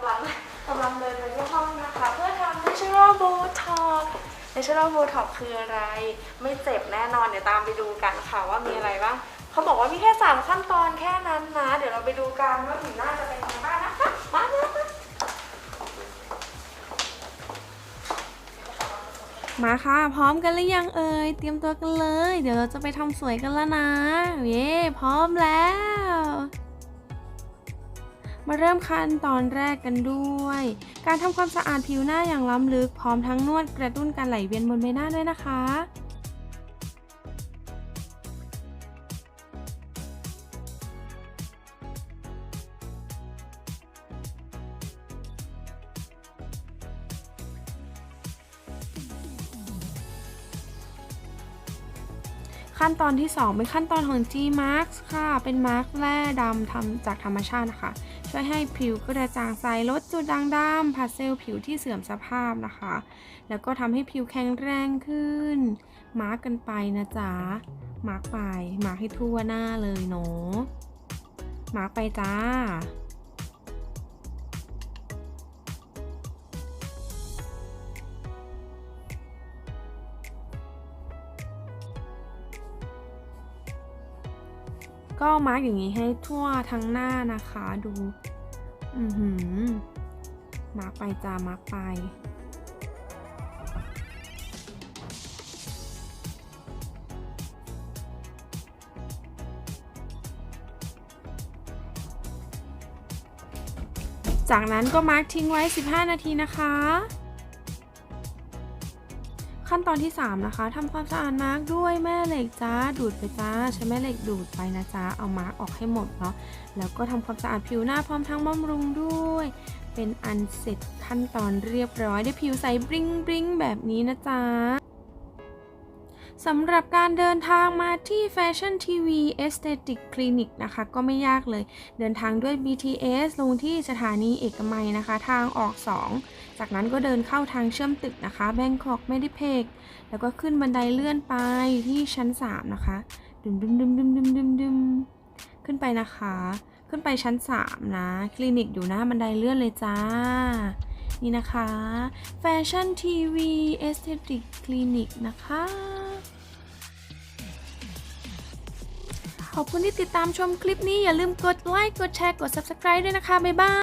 กำลังกำลังเดินไปที่ห้องนะคะ เพื่อทำ natural botox natural botox คืออะไร ไม่เจ็บแน่นอนเดี๋ยวตามไปดูกันค่ะว่ามีอะไรบ้างเขาบอกว่ามีแค่ 3 ขั้นตอนแค่นั้นนะ เดี๋ยวเราไปดูกันว่าผิวหน้าจะเป็นยังไงบ้างนะคะมาเลยมามาค่ะ พร้อมกันหรือยังเอ่ยเตรียมตัวกันเลย เดี๋ยวเราจะไปทำสวยกันแล้วนะ เย้พร้อมแล้ว มาเริ่มขั้นตอนแรกกันด้วย การทำความสะอาดผิวหน้าอย่างล้ำลึกพร้อมทั้งนวดกระตุ้นการไหลเวียนบนใบหน้าด้วยนะคะ ขั้นตอนที่ 2 เป็นขั้นตอนของ G Mask ค่ะ เป็นมาร์กแร่ดำทำจากธรรมชาตินะคะ ช่วยให้ผิวกระจ่างใสลดจุดด่างดำผัดเซลล์ผิวที่เสื่อมสภาพนะคะ แล้วก็ทำให้ผิวแข็งแรงขึ้น มาร์กกันไปนะจ๊ะ มาร์กไป มาร์กให้ทั่วหน้าเลยเนาะมาร์กไปจ้า ก็มาร์กอย่างนี้ให้ทั่วทั้งหน้านะคะดู อือหือ มาร์กไปจ้ามาร์กไป จากนั้นก็มาร์กทิ้งไว้ 15 นาทีนะคะ ขั้นตอนที่ 3 นะคะทำความสะอาดมาร์กด้วยแม่เหล็กจ้าดูดไปจ้าใช้แม่เหล็กดูดไปนะจ้าเอามาร์กออกให้หมดเนาะแล้วก็ทำความสะอาดผิวหน้าพร้อมทั้งบำรุงด้วย เป็นอันเสร็จขั้นตอนเรียบร้อยได้ผิวใสบริ้งบริ้งแบบนี้นะจ๊ะ สำหรับการเดินทางมาที่ Fashion TV Aesthetic Clinic นะคะ ก็ไม่ยากเลย เดินทางด้วย BTS ลงที่สถานีเอกมัยนะคะ ทางออก 2 จากนั้นก็เดินเข้าทางเชื่อมตึกนะคะ Bangkok m e d i p a c แล้วก็ขึ้นบันไดเลื่อนไปที่ชั้น 3 นะคะดึมดึมดึมดึมดึมดึมดึมขึ้นไปนะคะ ขึ้นไปชั้น 3 นะ คลินิกอยู่หน้าบันไดเลื่อนเลยจ้านี่นะคะ Fashion TV Aesthetic Clinic นะคะ ขอบคุณที่ติดตามชมคลิปนี้อย่าลืมกดไลค์กดแชร์กด Subscribe ด้วยนะคะบ๊ายบาย